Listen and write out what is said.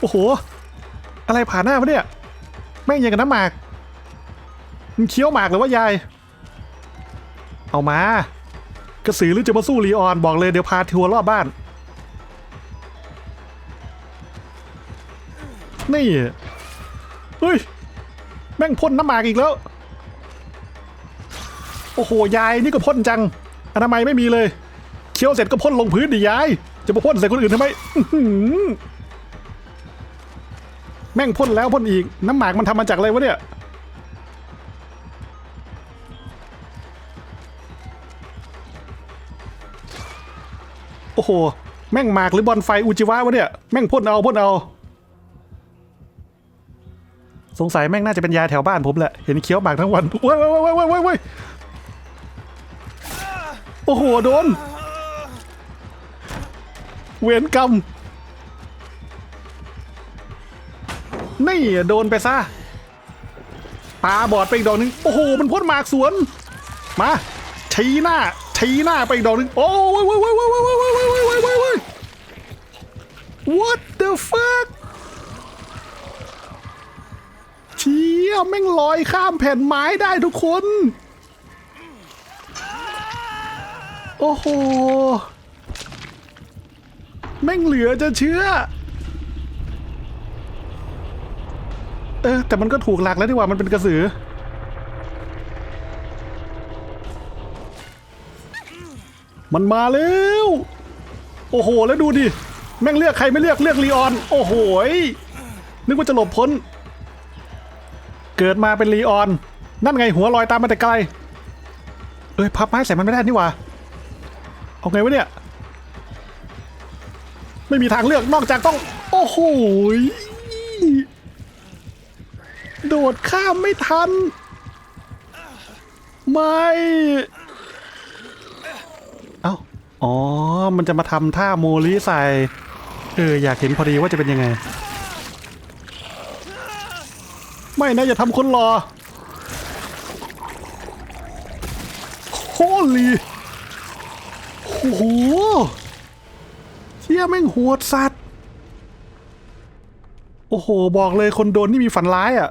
โอ้โห อะไรผ่านหน้าวะเนี่ย แม่งยังกับน้ำหมาก มันเคี้ยวหมากหรือว่ายาย เอามา กระสือหรือจะมาสู้ลีออนบอกเลยเดี๋ยวพาทัวร์รอบบ้าน นี่เฮ้ย แม่งพ่นน้ำหมากอีกแล้ว โอ้โห ยายนี่ก็พ่นจัง อนามัยไม่มีเลย เคี้ยวเสร็จก็พ่นลงพื้นดิยาย จะมาพ่นใส่คนอื่นทำไม แม่งพ่นแล้วพ่นอีก น้ำหมากมันทำมาจากอะไรวะเนี่ยโอ้โห แม่งหมากหรือบอลไฟอุจิวะวะเนี่ย แม่งพ่นเอาพ่นเอา สงสัยแม่งน่าจะเป็นยาแถวบ้านผมแหละ เห็นเคี้ยวหมากทั้งวันว้ยว้ยว้ยว้ยว้ยว้ยโอ้โห โดน เวรกรรม นี่โดนไปซะตาบอดไปอีกดอกนึง โอ้โห มันพ่นหมากสวน มาชี้หน้าชี้หน้าไปอีกดอกนึง โอ้ยว้ยว้ยว้ยว้ยว้ยว้ยว้ยว้ยว้ยว้ย What the fuck เชี่ยแม่งลอยข้ามแผ่นไม้ได้ทุกคน โอ้โห แม่งเหลือจะเชื่อ เออ แต่มันก็ถูกหลักแล้วดีกว่ามันเป็นกระสือ มันมาแล้ว โอ้โห แล้วดูดิ แม่งเลือกใครไม่เลือกเลือกลีออน โอ้โหยนึกว่าจะหลบพ้น เกิดมาเป็นลีออน นั่นไงหัวลอยตามมาแต่ไกล เอ้ยพับไม้ใส่มันไม่ได้นี่หว่า เอาไงวะเนี่ย ไม่มีทางเลือกนอกจากต้อง โอ้โหย โดดข้ามไม่ทัน ไม่ เอ้า อ๋อ มันจะมาทำท่าโมลิใส่ เออ อยากเห็นพอดีว่าจะเป็นยังไง ไม่นะ อย่าทำคนรอโฮลีโอ้โหเชี่ยแม่งโหดสัตว์ โอ้โห บอกเลยคนโดนนี่มีฝันร้ายอะ